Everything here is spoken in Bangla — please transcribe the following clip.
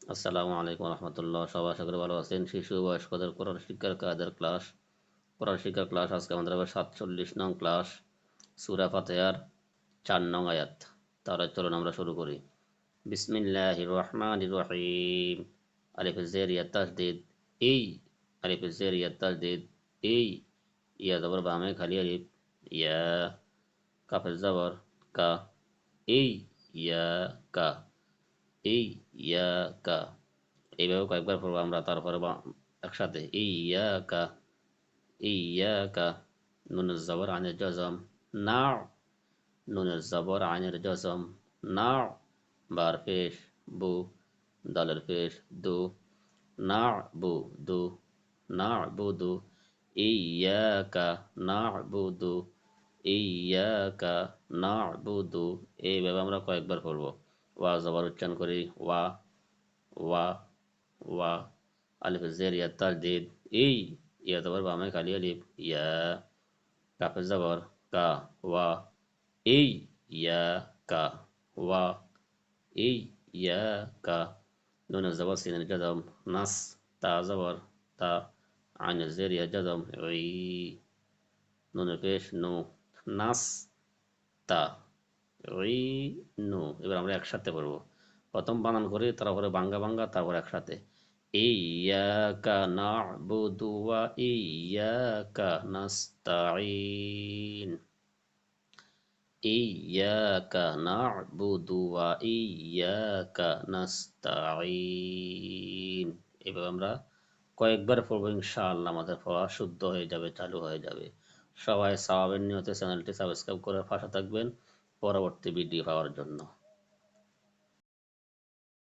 আসসালামু আলাইকুম রহমতুল্লাহ। সবাই আশা করি ভালো আছেন। শিশু বয়স্কদের কোরআন শিক্ষার কায়দার ক্লাস? কোরআন শিক্ষার ক্লাস আজকে আমাদের হবে সাতচল্লিশ নং ক্লাস, সুরা ফাতেহার চার নং আয়াত। তাহলে চলুন আমরা শুরু করি। বিসমিল্লাহ রহমান রহিম। আলিফ জের ইয়া এই আলিফ জের ইয়া এই ইয়া জবর বামে খালি আলিফ। ইয়া কাফের জবর কা। এই ইয়া কা। এই ইয়াকা এইভাবে কয়েকবার পড়ব আমরা, তারপরে একসাথে। এই ইয়াকা ইয়াকা নুনের জবর আনের জজম। না নুনের জবর আনের জজম। না বার পেশ বু। দলের পেশ দু। না বু, দু। না বু, দু। ইয়াকা না বু, দু। ইয়াকা না বু, দু। এইভাবে আমরা কয়েকবার পড়ব। ওয়া জবর উচ্চারণ করি ওয়া ওয়া ওয়া আলিফ জের ইয়া তাজদিদ এই ইয়া জবর বামে খালি আলিফ ইয়া কাফে জবর কা ওয়া এই ইয়া কা ওয়া এই ইয়া কা নুন জবর সিনের জজম নাস তা জবর তা আইন জের ইয়া জজম ই নুনের পেশ নু নাস তা নু, এবার আমরা একসাথে পড়ব। প্রথম বানান করে, তারপরে বাঙ্গা বাঙ্গা, তারপর একসাথে। ইয়াকা না'বুদু ওয়া ইয়াকা নাস্তাঈন। ইয়াকা না'বুদু ওয়া ইয়াকা নাস্তাঈন। এভাবে আমরা কয়েকবার পড়ব, ইনশাআল্লাহ আমাদের পড়া শুদ্ধ হয়ে যাবে, চালু হয়ে যাবে। সবাই সাহাবের নিয়তে চ্যানেলটি সাবস্ক্রাইব করে পাশে থাকবেন। পরবর্তী ভিডিও পাওয়ার জন্য।